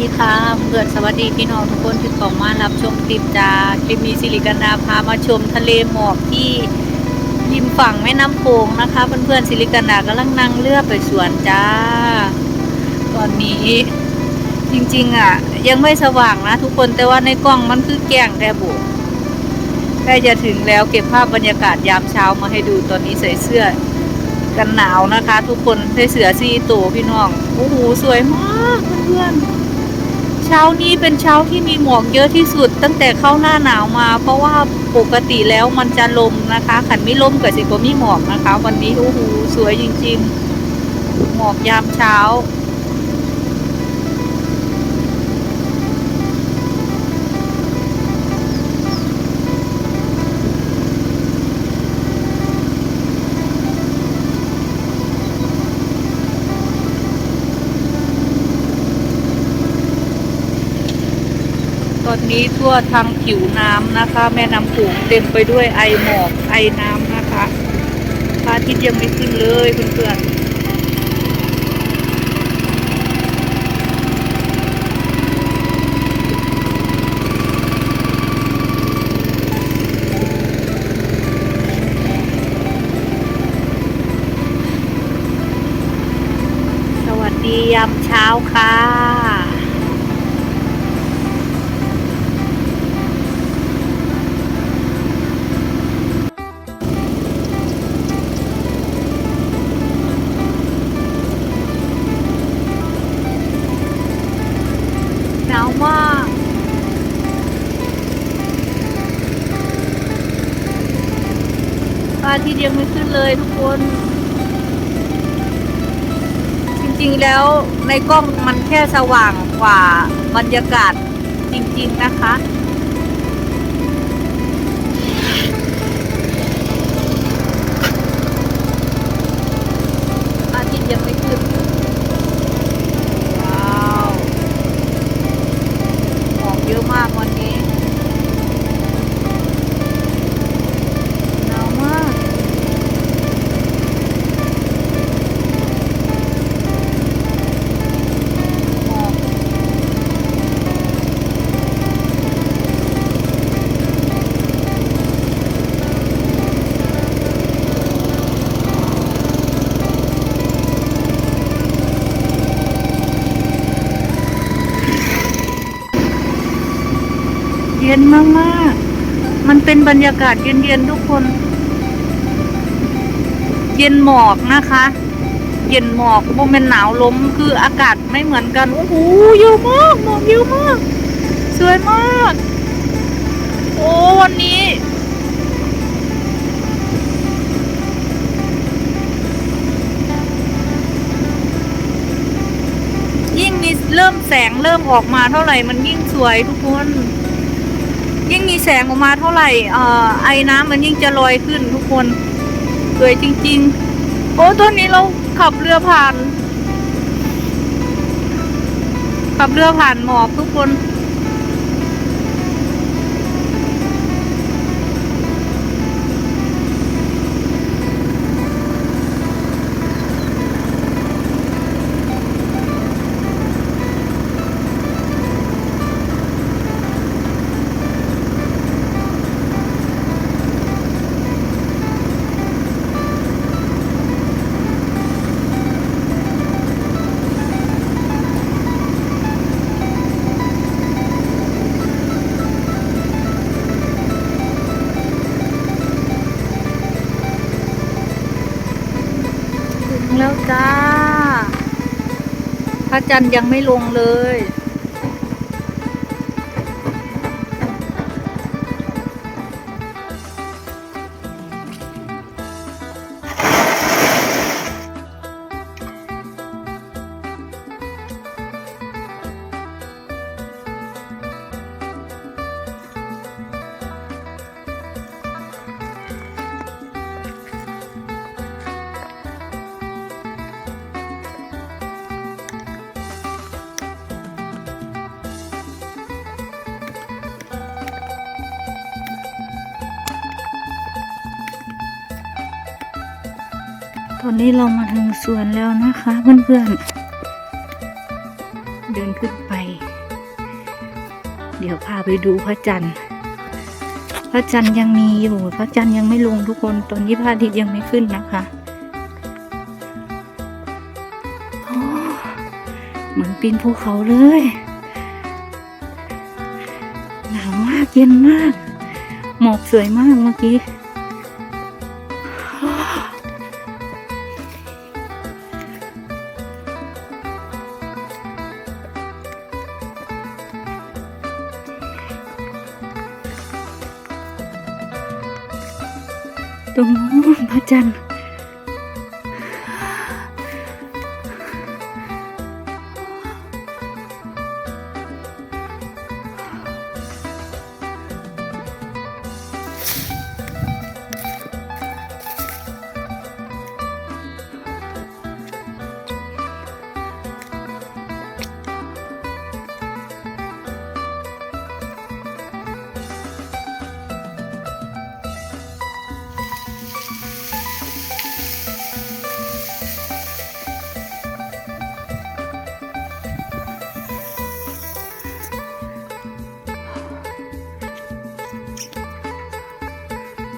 ดีค่ะเพื่อนสวัสดีพี่น้องทุกคนที่ข้ามารับชมคลิปจ้าคลิปนี้สิริกันดาพามาชมทะเลหมอกที่ริมฝั่งแม่น้ำโขงนะคะเพื่อนๆสิริกันดากำลังนั่งเรือไปสวนจ้า ตอนนี้จริงๆอะ ยังไม่สว่างนะทุกคนแต่ว่าในกล้องมันคือแก่งแทบุใกล้จะถึงแล้วเก็บภาพบรรยากาศยามเช้ามาให้ดูตอนนี้ใส่เสื้อกันหนาวนะคะ ทุกคนใส่เสือซีตัวพี่น้องโอ้โหสวยมากเพื่อนๆ ช้านี้เป็นเช้าที่มีหมอกเยอะที่สุด ตั้งแต่เข้าหน้าหนาวมา เพราะว่าปกติแล้วมันจะลมนะคะขันไม่ลมกับสิก็มีหมอกนะคะ วันนี้โอ้โหสวยจริง ๆ หมอกยามเช้า อนนี้ทั่วทางผิวน้ำนะคะ แม่น้ำโขงเต็มไปด้วยไอหมอกไอน้ำนะคะพระอาทิตย์ยังไม่ขึ้นเลยเพื่อนๆสวัสดียามเช้าค่ะ ทิตย์ยังไม่ขึ้นเลยทุกคน จริงๆแล้วในกล้องมันแค่สว่างกว่าบรรยากาศจริง ๆ นะคะ ย็นมากๆมันเป็นบรรยากาศเย็นๆทุกคน เย็นหมอกนะคะ เย็นหมอกโมเมนหนาวลมคืออากาศไม่เหมือนกันโอ้โหเยอะมากหมอกเยอะมากสวยมาก โอ้วันนี้ยิ่งมีเริ่มแสงเริ่มออกมาเท่าไหร่มันยิ่งสวยทุกคน ยิ่งมีแสงออกมาเท่าไหร่เอ่อไอ้น้ำมันยิ่งจะลอยขึ้นทุกคนสวยจริง ๆ โอ้ตอนนี้เราขับเรือผ่าน ขับเรือผ่านหมอกทุกคน ระจันทร์ยังไม่ลงเลย ตอนนี้เรามาถึงสวนแล้วนะคะเพื่อนๆ เดินขึ้นไป เดี๋ยวพาไปดูพระจันทร์ พระจันทร์ยังมีอยู่ พระจันทร์ยังไม่ลงทุกคน ตอนนี้พระอาทิตย์ยังไม่ขึ้นนะคะโอ้เหมือนปีนภูเขาเลย หนาวมากเย็นมาก หมอกสวยมากเมื่อกี้ ตรงนู้นพระจันทร์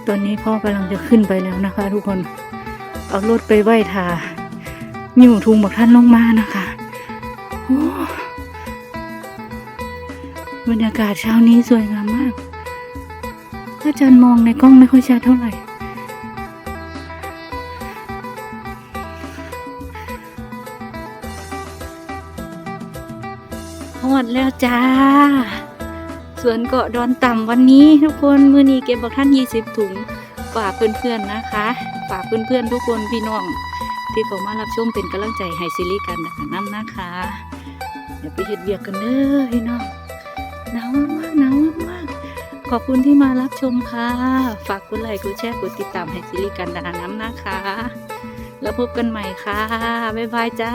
ตอนนี้พ่อกำลังจะขึ้นไปแล้วนะคะ ทุกคน เอารถไปไหว้ทาหิ้วทุงบอกท่านลงมานะคะบรรยากาศเช้านี้สวยงามมากพระอาจารย์มองในกล้องไม่ค่อยชัดเท่าไหร่ หมดแล้วจ้า สวนเกาะดอนต่ำวันนี้ทุกคนมือนี้เก็บบักท่าน 20 ถุงฝากเพื่อนๆนะคะฝากเพื่อนๆทุกคนพี่น้อง ที่เขามารับชมเป็นกำลังใจให้ซิลิกันนะคะน้ำนะคะเดี๋ยวไปเฮ็ดเบียกกันเด้อพี่น้องหนาวมากหนาวมากขอบคุณที่มารับชมค่ะ ฝากกดไลค์กดแชร์กดติดตามให้ซิลิกันดาน้ำนะคะ แล้วพบกันใหม่ค่ะ บ๊ายบายจ้า